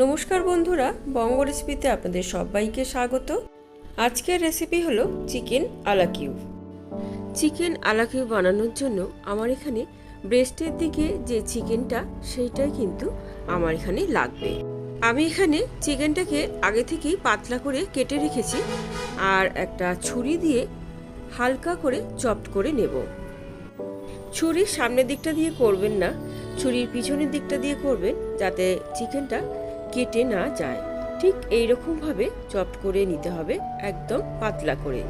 নমস্কার বন্ধুরা, বঙ্গ রেসিপিতে আপনাদের সবাইকে স্বাগত। আজকের রেসিপি হলো চিকেন আলাকিউ চিকেন আলাকিউ বানানোর জন্য আমার এখানে ব্রেস্টের দিকে যে চিকেনটা, সেইটাই কিন্তু আমার এখানে লাগবে। আমি এখানে চিকেনটাকে আগে থেকেই পাতলা করে কেটে রেখেছি আর একটা ছুরি দিয়ে হালকা করে চপড করে নেব। ছুরির সামনের দিকটা দিয়ে করবেন না, ছুরির পিছনের দিকটা দিয়ে করবেন যাতে চিকেনটা কেটে না যায়। ঠিক এই রকমভাবে চপড করে নিতে হবে, একদম পাতলা করে।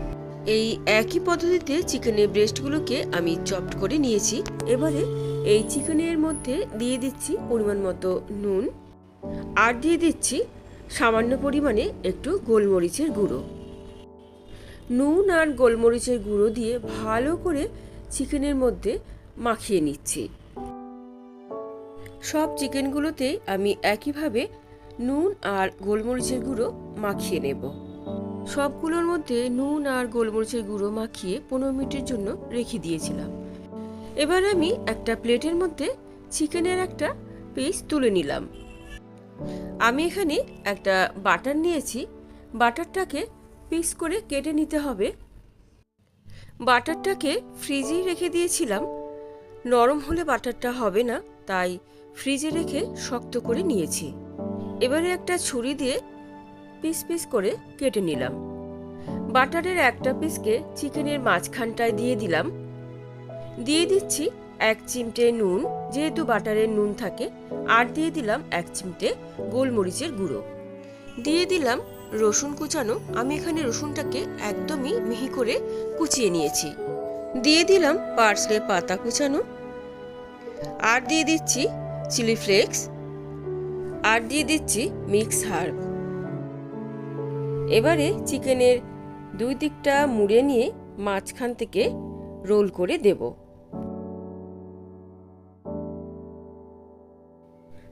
এই একই পদ্ধতিতে চিকেনের ব্রেস্টগুলোকে আমি চপড করে নিয়েছি। এবারে এই চিকেনের মধ্যে দিয়ে দিচ্ছি পরিমাণ মতো নুন আর দিয়ে দিচ্ছি সামান্য পরিমাণে একটু গোলমরিচের গুঁড়ো। নুন আর গোলমরিচের গুঁড়ো দিয়ে ভালো করে চিকেনের মধ্যে মাখিয়ে নিচ্ছি। সব চিকেনগুলোতে আমি একইভাবে নুন আর গোলমরিচের গুঁড়ো মাখিয়ে নেব। সবগুলোর মধ্যে নুন আর গোলমরিচের গুঁড়ো মাখিয়ে পনেরো মিনিটের জন্য রেখে দিয়েছিলাম। এবার আমি একটা প্লেটের মধ্যে চিকেনের একটা পিস তুলে নিলাম। আমি এখানে একটা বাটার নিয়েছি। বাটারটাকে পিস করে কেটে নিতে হবে। বাটারটাকে ফ্রিজেই রেখে দিয়েছিলাম। নরম হলে বাটারটা হবে না, তাই ফ্রিজে রেখে শক্ত করে নিয়েছি। এবারে একটা ছুরি দিয়ে পিস পিস করে কেটে নিলাম। বাটারের একটা পিসকে চিকেনের মাঝখানটায় দিয়ে দিলাম। দিয়ে দিচ্ছি এক চিমটে নুন, যেহেতু বাটারের নুন থাকে, আর দিয়ে দিলাম এক চিমটে গোলমরিচের গুঁড়ো। দিয়ে দিলাম রসুন কুচানো। আমি এখানে রসুনটাকে একদমই মিহি করে কুচিয়ে নিয়েছি। দিয়ে দিলাম পার্সলে পাতা কুচানো। আর দিয়ে দিচ্ছি চিলি ফ্লেক্স। আর দিয়ে দিচ্ছি মিক্স হার্ব এবারে চিকেনের দুই দিকটা মুড়ে নিয়ে মাঝখান থেকে রোল করে দেব।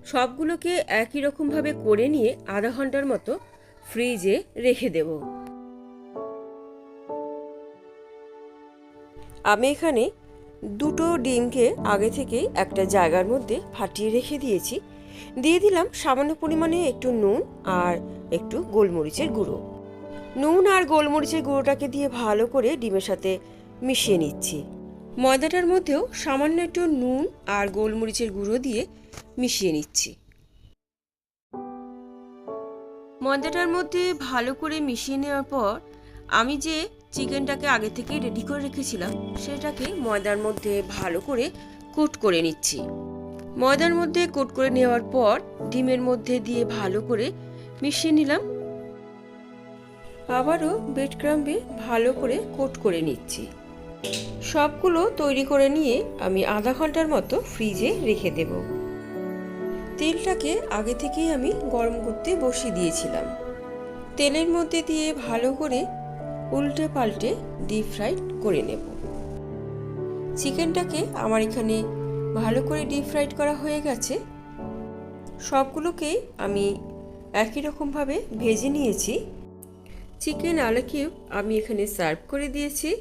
সবগুলোকে একই রকমভাবে করে নিয়ে আধা ঘণ্টার মতো ফ্রিজে রেখে দেব। আমি এখানে দুটো ডিমকে আগে থেকেই একটা জায়গার মধ্যে ফাটিয়ে রেখে দিয়েছি। দিয়ে দিলাম সামান্য পরিমাণে একটু নুন আর একটু গোলমরিচের গুঁড়ো। নুন আর গোলমরিচের গুঁড়োটাকে দিয়ে ভালো করে ডিমের সাথে মিশিয়ে নিচ্ছি। ময়দাটার মধ্যেও সামান্য একটু নুন আর গোলমরিচের গুঁড়ো দিয়ে মিশিয়ে নিচ্ছি। ময়দাটার মধ্যে ভালো করে মিশিয়ে নেওয়ার পর আমি যে চিকেনটাকে আগে থেকে রেডি করে রেখেছিলাম, সেটাকে ময়দার মধ্যে ভালো করে কোট করে নিচ্ছি। ময়দার মধ্যে কোট করে নেওয়ার পর ডিমের মধ্যে দিয়ে ভালো করে মিশিয়ে নিলাম। আবারও বেড ক্রাম্বে ভালো করে কোট করে নিচ্ছি। সবগুলো তৈরি করে নিয়ে আমি আধা ঘণ্টার মতো ফ্রিজে রেখে দেব। তেলটাকে আগে থেকেই আমি গরম করতে বসিয়ে দিয়েছিলাম। তেলের মধ্যে দিয়ে ভালো করে উল্টে পাল্টে ডিপ ফ্রাই করে নেব। চিকেনটাকে আমার এখানে ভালো করে ডিপ ফ্রাইড করা হয়ে গেছে। সবগুলোকেই আমি একই রকমভাবে ভেজে নিয়েছি। চিকেন আলা কিউব আমি এখানে সার্ভ করে দিয়েছি।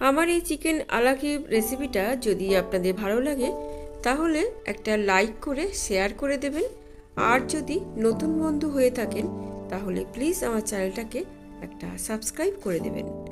আমার এই চিকেন আলা কিউব রেসিপিটা যদি আপনাদের ভালো লাগে, তাহলে একটা লাইক করে শেয়ার করে দেবেন। আর যদি নতুন বন্ধু হয়ে থাকেন, তাহলে প্লিজ আমার চ্যানেলটাকে একটা সাবস্ক্রাইব করে দেবেন।